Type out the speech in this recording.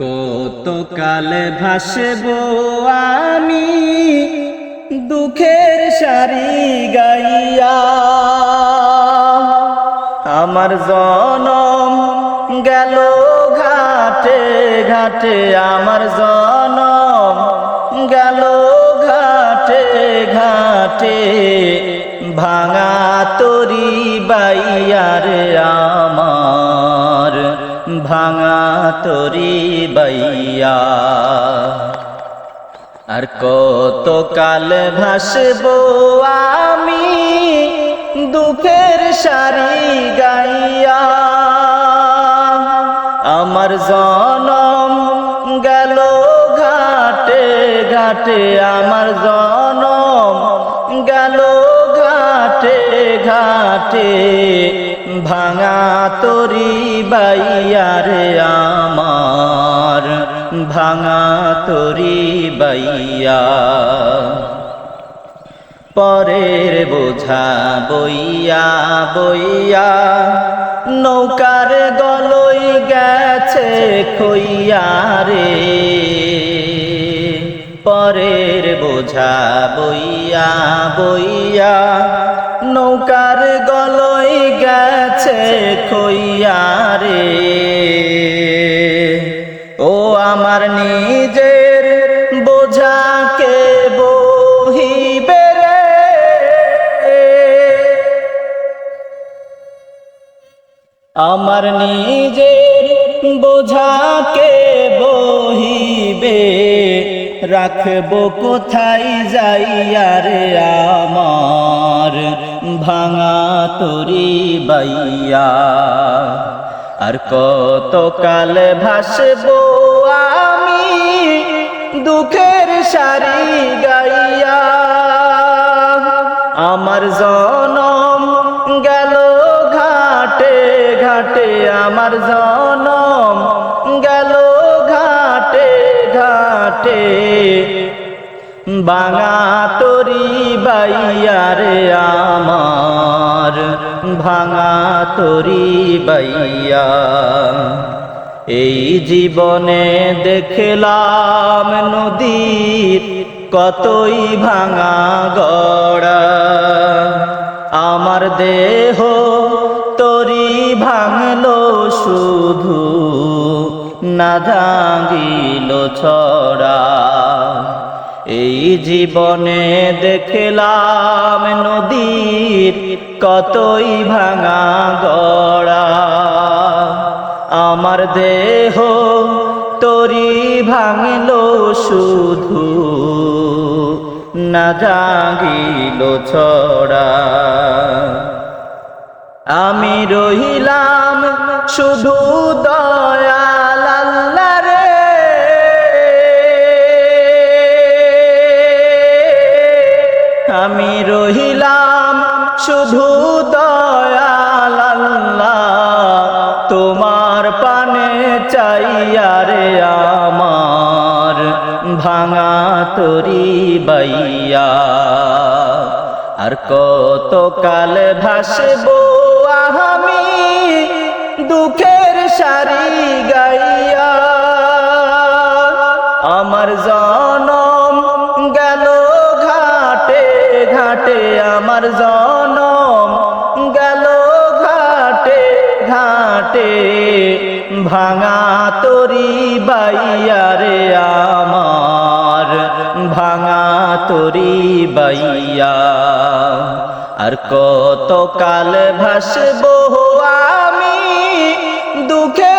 কত কালে ভাসব আমি দুঃখের সারি গাইয়া? আমার জনম গেল ঘাটে ঘাটে, আমার জনম গেল ঘাটে ঘাটে, ভাঙা তরি বাইয়ারে আমার ভাঙা তরি বাইয়া। আর কত কাল ভাসব আমি দুঃখের সারি গাইয়া। আমার জনম গেল ঘাটে ঘাটে, আমার জনম ঘাটে ভাঙা তরি বাইয়ারে আমার, ভাঙা তরি বাইয়া। পরের বোঝা বইয়া বইয়া, নৌকার গলই গেছে খইয়া রে। পরের বোঝা বইয়া বইয়া আমার নিজের বোঝাকে বহিবে রে। আমার নিজের বোঝাকে বহিবে। রাখব কোথায় যাইয়া রে আমার ভাঙা তরি বাইয়া। আর কত কাল ভাসবো সারি গাইয়া। আমার জনম গেল ঘাটে ঘাটে, আমার জনম গেল ঘাটে ঘাটে। বাঙা তরি বাইয়ারে আমার, ভাঙা তরি বাইয়া। এই জীবনে দেখলাম নদীর কতই ভাঙা গড়া। আমার দেহ তরি ভাঙলো শুধু না ভাঙিল ছড়া। এই জীবনে দেখলাম নদীর কতই ভাঙা গড়া। আমার দেহ তরি ভাঙল শুধু। না জাগিল ছড়া। আমি রহিলাম শুধু আমি রহিলাম শুধু দয়াল রে আমার, ভাঙা তরি বাইয়া। আর কত কাল ভাসবো আমি দুঃখের সারি গাইয়া। আমার জনম গেল ঘাটে ঘাটে আমার জনম গেল ঘাটে ঘাটে ভাঙা তরি বাইয়া রে আমার ভাঙা তোরি বাইয়া। আর কত কাল ভাসব আমি দুঃখে